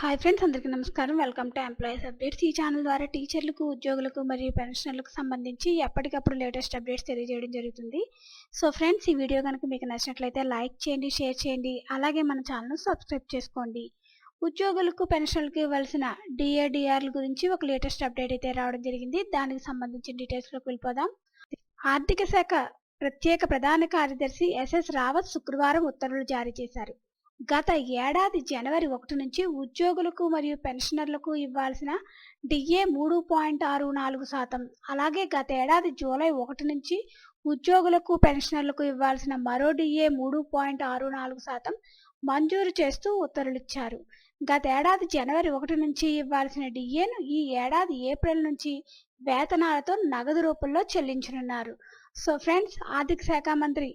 Hi friends అందరికీ నమస్కారం. Welcome to employees updates ఈ ఛానల్ ద్వారా టీచర్లకు ఉద్యోగులకు మరియు పెన్షనర్లకు సంబంధించి ఎప్పటికప్పుడు లేటెస్ట్ అప్డేట్స్ తెలియజేయడం జరుగుతుంది. సో ఫ్రెండ్స్ ఈ వీడియో కనుక మీకు నచ్చినట్లయితే లైక్ చేయండి షేర్ చేయండి. అలాగే మన ఛానల్ను సబ్స్క్రైబ్ చేసుకోండి. ఉద్యోగులకు పెన్షన్లకు ఇవ్వాల్సిన డిఏడిఆర్ల గురించి ఒక లేటెస్ట్ అప్డేట్ అయితే రావడం జరిగింది. దానికి సంబంధించిన డీటెయిల్స్లోకి వెళ్ళిపోదాం. ఆర్థిక శాఖ ప్రత్యేక ప్రధాన కార్యదర్శి ఎస్ఎస్ రావత్ శుక్రవారం ఉత్తర్వులు జారీ చేశారు. గత ఏడాది జనవరి ఒకటి నుంచి ఉద్యోగులకు మరియు పెన్షనర్లకు ఇవ్వాల్సిన డిఏ మూడు పాయింట్ ఆరు నాలుగు శాతం అలాగే గత ఏడాది జూలై ఒకటి నుంచి ఉద్యోగులకు పెన్షనర్లకు ఇవ్వాల్సిన మరో డిఏ మూడు పాయింట్ ఆరు నాలుగు శాతం మంజూరు చేస్తూ ఉత్తర్వులిచ్చారు. గత ఏడాది జనవరి ఒకటి నుంచి ఇవ్వాల్సిన డిఏను ఈ ఏడాది ఏప్రిల్ నుంచి వేతనాలతో నగదు రూపంలో చెల్లించనున్నారు. సో ఫ్రెండ్స్ ఆర్థిక శాఖ మంత్రి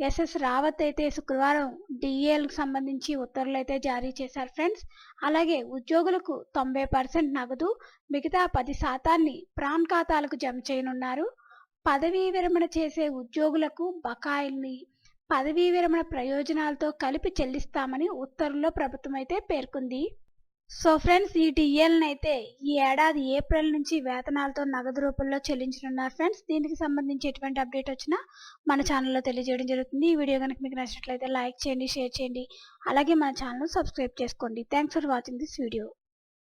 ఎస్ఎస్ రావత్ అయితే శుక్రవారం డిఏలకు సంబంధించి ఉత్తర్వులు అయితే జారీ చేశారు ఫ్రెండ్స్. అలాగే ఉద్యోగులకు తొంభై పర్సెంట్ నగదు మిగతా పది శాతాన్ని ప్రాన్ ఖాతాలకు జమ చేయనున్నారు. పదవీ విరమణ చేసే ఉద్యోగులకు బకాయిల్ని పదవీ విరమణ ప్రయోజనాలతో కలిపి చెల్లిస్తామని ఉత్తర్వుల్లో ప్రభుత్వం అయితే పేర్కొంది. సో ఫ్రెండ్స్ ఈ టీఎల్ని అయితే ఈ ఏడాది ఏప్రిల్ నుంచి వేతనాలతో నగదు రూపంలో చెల్లించనున్నారు ఫ్రెండ్స్. దీనికి సంబంధించి ఎటువంటి అప్డేట్ వచ్చినా మన ఛానల్లో తెలియజేయడం జరుగుతుంది. ఈ వీడియో కనుక మీకు నచ్చినట్లయితే లైక్ చేయండి షేర్ చేయండి. అలాగే మన ఛానల్ సబ్స్క్రైబ్ చేసుకోండి. Thanks for watching this video.